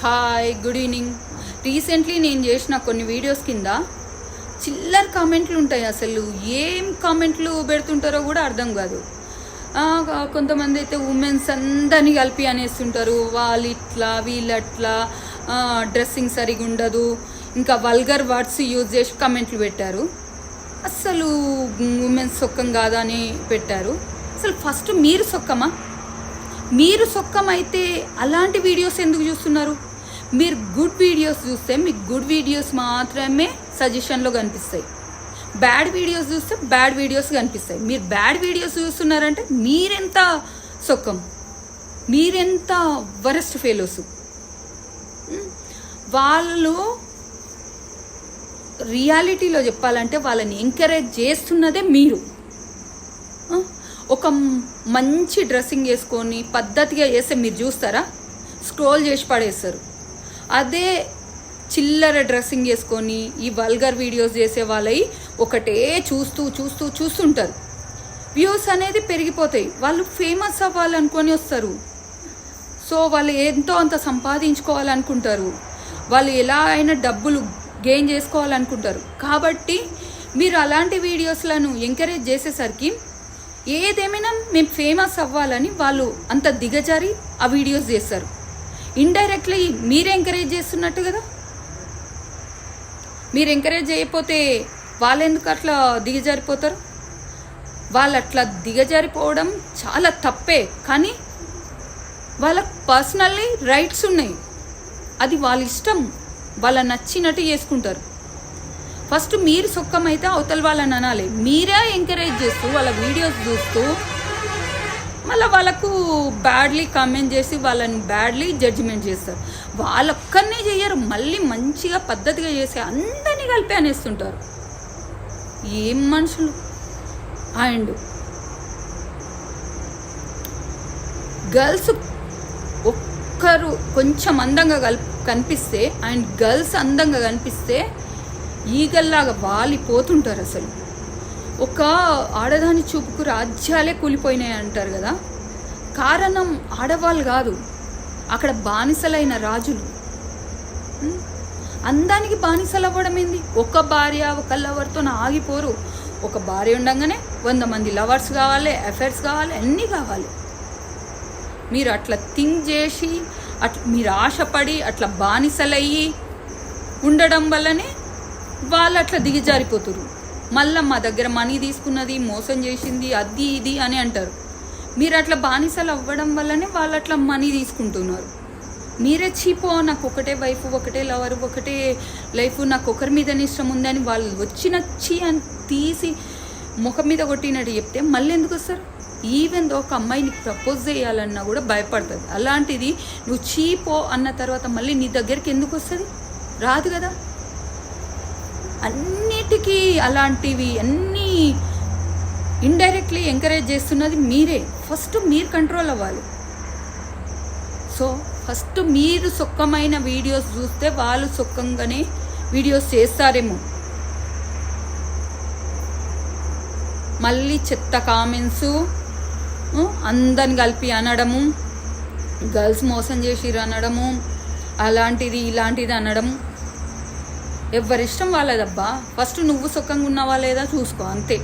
Hi good evening. Recently నేను చేసిన కొన్ని వీడియోస్ కింద చిల్లర కామెంట్లు ఉంటాయి అసలు. ఏం కామెంట్లు పెడుతుంటారో కూడా అర్థం కాదు. కొంతమంది అయితే ఉమెన్స్ అందరినీ కలిపి అనేస్తుంటారు. వాళ్ళు ఇట్లా వీళ్ళట్లా డ్రెస్సింగ్ సరిగా ఉండదు ఇంకా వల్గర్ వర్డ్స్ యూజ్ చేసి కామెంట్లు పెట్టారు. అసలు ఉమెన్స్ సొక్కం కాదా అని పెట్టారు. అసలు ఫస్ట్ మీరు సొక్కమా? మీరు సొక్కమైతే అలాంటి వీడియోస్ ఎందుకు చూస్తున్నారు? మీరు గుడ్ వీడియోస్ చూస్తే మీకు గుడ్ వీడియోస్ మాత్రమే సజెషన్లో కనిపిస్తాయి. బ్యాడ్ వీడియోస్ చూస్తే బ్యాడ్ వీడియోస్ కనిపిస్తాయి. మీరు బ్యాడ్ వీడియోస్ చూస్తున్నారంటే మీరెంత సొక్కం? మీరెంత వరస్ట్ ఫెలోస్ వాళ్ళు రియాలిటీలో చెప్పాలంటే వాళ్ళని ఎంకరేజ్ చేస్తున్నదే మీరు. ఒక మంచి డ్రెస్సింగ్ వేసుకొని పద్ధతిగా వేస్తే మీరు చూస్తారా? స్క్రోల్ చేసి పడేస్తారు. అదే చిల్లర డ్రెస్సింగ్ వేసుకొని ఈ వల్గర్ వీడియోస్ చేసే వాళ్ళవి ఒకటే చూస్తూ చూస్తూ చూస్తుంటారు. వ్యూస్ అనేది పెరిగిపోతాయి. వాళ్ళు ఫేమస్ అవ్వాలనుకొని వస్తారు. సో వాళ్ళు ఎంతో అంత సంపాదించుకోవాలనుకుంటారు. వాళ్ళు ఎలా అయినా డబ్బులు గెయిన్ చేసుకోవాలనుకుంటారు. కాబట్టి మీరు అలాంటి వీడియోస్లను ఎంకరేజ్ చేసేసరికి ఏదేమైనా మేము ఫేమస్ అవ్వాలని వాళ్ళు అంత దిగజారి ఆ వీడియోస్ చేస్తారు. ఇండైరెక్ట్లీ మీరే ఎంకరేజ్ చేస్తున్నట్టు కదా? మీరు ఎంకరేజ్ చేయకపోతే వాళ్ళు ఎందుకు అట్లా దిగజారిపోతారు? వాళ్ళు అట్లా దిగజారిపోవడం చాలా తప్పే కానీ వాళ్ళ పర్సనల్లీ రైట్స్ ఉన్నాయి. అది వాళ్ళ ఇష్టం. వాళ్ళ నచ్చినట్టు చేసుకుంటారు. ఫస్ట్ మీరు సుఖమైతే అవతల వాళ్ళని అనాలి. మీరే ఎంకరేజ్ చేస్తూ వాళ్ళ వీడియోస్ చూస్తూ మళ్ళీ వాళ్ళకు బ్యాడ్లీ కామెంట్ చేసి వాళ్ళని బ్యాడ్లీ జడ్జిమెంట్ చేస్తారు. వాళ్ళొక్కరినే చేయరు మళ్ళీ మంచిగా పద్ధతిగా చేసి అందరినీ కలిపి అనేస్తుంటారు. ఏం మనుషులు? అండ్ గర్ల్స్ ఒక్కరు కొంచెం అందంగా కల్ కనిపిస్తే అండ్ గర్ల్స్ అందంగా కనిపిస్తే ఈగల్లాగా వాలిపోతుంటారు అసలు. ఒక ఆడదాని చూపుకు రాజ్యాలే కూలిపోయినాయి అంటారు కదా. కారణం ఆడవాళ్ళు కాదు అక్కడ బానిసలైన రాజులు. అందానికి బానిసలు అవ్వడం ఏంది? ఒక భార్య ఒక లవర్తో ఆగిపోరు. ఒక భార్య ఉండగానే వంద మంది లవర్స్ కావాలి అఫైర్స్ కావాలి అన్నీ కావాలి. మీరు అట్లా థింక్ చేసి అట్లా మీరు ఆశపడి అట్లా బానిసలయ్యి ఉండడం వల్లనే వాళ్ళు అట్లా దిగజారిపోతురు మళ్ళీ మా దగ్గర మనీ తీసుకున్నది మోసం చేసింది అది ఇది అని అంటారు. మీరు అట్లా బానిసలు అవ్వడం వల్లనే వాళ్ళు అట్లా మనీ తీసుకుంటున్నారు. మీరే చీపో నాకు ఒకటే వైఫ్ ఒకటే లవర్ ఒకటే లైఫ్ నాకు ఒకరి మీదనే ఇష్టం ఉందని వాళ్ళు వచ్చిన చీ అని తీసి ముఖం మీద కొట్టినట్టు చెప్తే మళ్ళీ ఎందుకు వస్తారు? ఈవెన్ ఒక అమ్మాయిని ప్రపోజ్ చేయాలన్నా కూడా భయపడుతుంది. అలాంటిది నువ్వు చీపో అన్న తర్వాత మళ్ళీ నీ దగ్గరికి ఎందుకు వస్తుంది? రాదు కదా. అన్నిటికీ అలాంటివి అన్నీ ఇండైరెక్ట్లీ ఎంకరేజ్ చేస్తున్నది మీరే. ఫస్ట్ మీరు కంట్రోల్ అవ్వాలి. సో ఫస్ట్ మీరు సుఖమైన వీడియోస్ చూస్తే వాళ్ళు సుఖంగానే వీడియోస్ చేస్తారేమో. మళ్ళీ చెత్త కామెంట్స్ అందరిని కలిపి అనడము గర్ల్స్ మోసం చేసిర్రు అనడము అలాంటిది ఇలాంటిది అనడం ఎవరిష్టం వాళ్ళదబ్బా. ఫస్ట్ నువ్వు సుఖంగా ఉన్నావా లేదా చూసుకో అంతే.